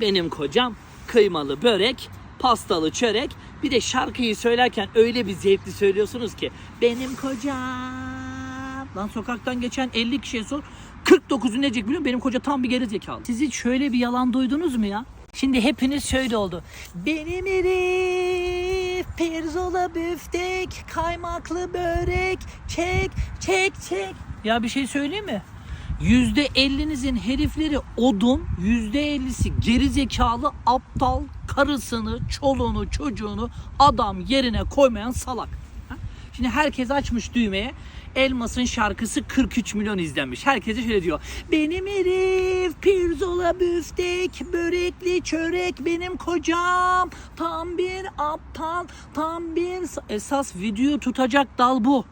Benim kocam kıymalı börek, pastalı çörek. Bir de şarkıyı söylerken öyle bir zevkli söylüyorsunuz ki. Benim kocam. Lan sokaktan geçen 50 kişiye sor. 49'u ne diyecek biliyor? Benim koca tam bir geri zekalı. Siz hiç şöyle bir yalan duydunuz mu ya? Şimdi hepiniz şöyle oldu. Benim herif pirzola büftek, kaymaklı börek, çek, çek, çek. Ya bir şey söyleyeyim mi? Yüzde ellinizin herifleri odun, yüzde ellisi geri zekalı, aptal, karısını, çoluğunu, çocuğunu adam yerine koymayan salak. Şimdi herkes açmış düğmeye. Elmas'ın şarkısı 43 milyon izlenmiş. Herkese şöyle diyor. Benim herif pirzola büftek, börekli çörek benim kocam. Tam bir aptal, tam bir... Esas video tutacak dal bu.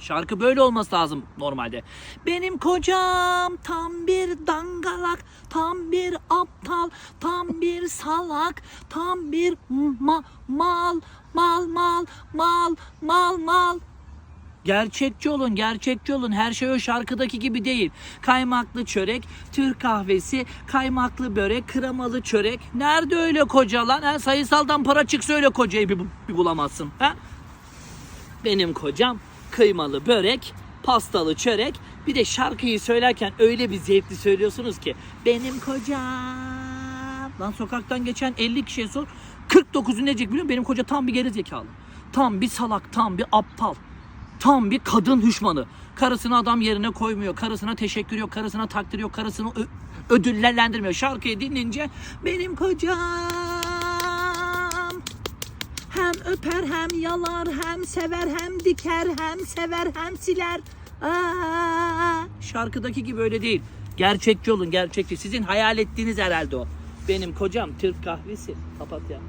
Şarkı böyle olması lazım normalde. Benim kocam tam bir dangalak, tam bir aptal, tam bir salak, tam bir ma mal, mal, mal, mal, mal, mal. Gerçekçi olun, gerçekçi olun. Her şey o şarkıdaki gibi değil. Kaymaklı çörek, Türk kahvesi, kaymaklı börek, kremalı çörek. Nerede öyle koca lan? Ha? Sayısaldan para çıksa öyle kocayı bir, bir bulamazsın. Ha? Benim kocam kıymalı börek, pastalı çörek. Bir de şarkıyı söylerken öyle bir zevkli söylüyorsunuz ki. Benim kocam. Lan sokaktan geçen 50 kişiye sor. 49'u ne diyecek biliyor musun? Benim koca tam bir geri zekalı. Tam bir salak, tam bir aptal. Tam bir kadın düşmanı. Karısını adam yerine koymuyor. Karısına teşekkür yok, karısına takdir yok, karısını ödüllendirmiyor. Şarkıyı dinleyince benim kocam öper hem yalar hem sever hem diker hem sever hem siler. Aa, şarkıdaki gibi öyle değil. Gerçekçi olun gerçekçi. Sizin hayal ettiğiniz herhalde o. Benim kocam Türk kahvesi. Kapat ya.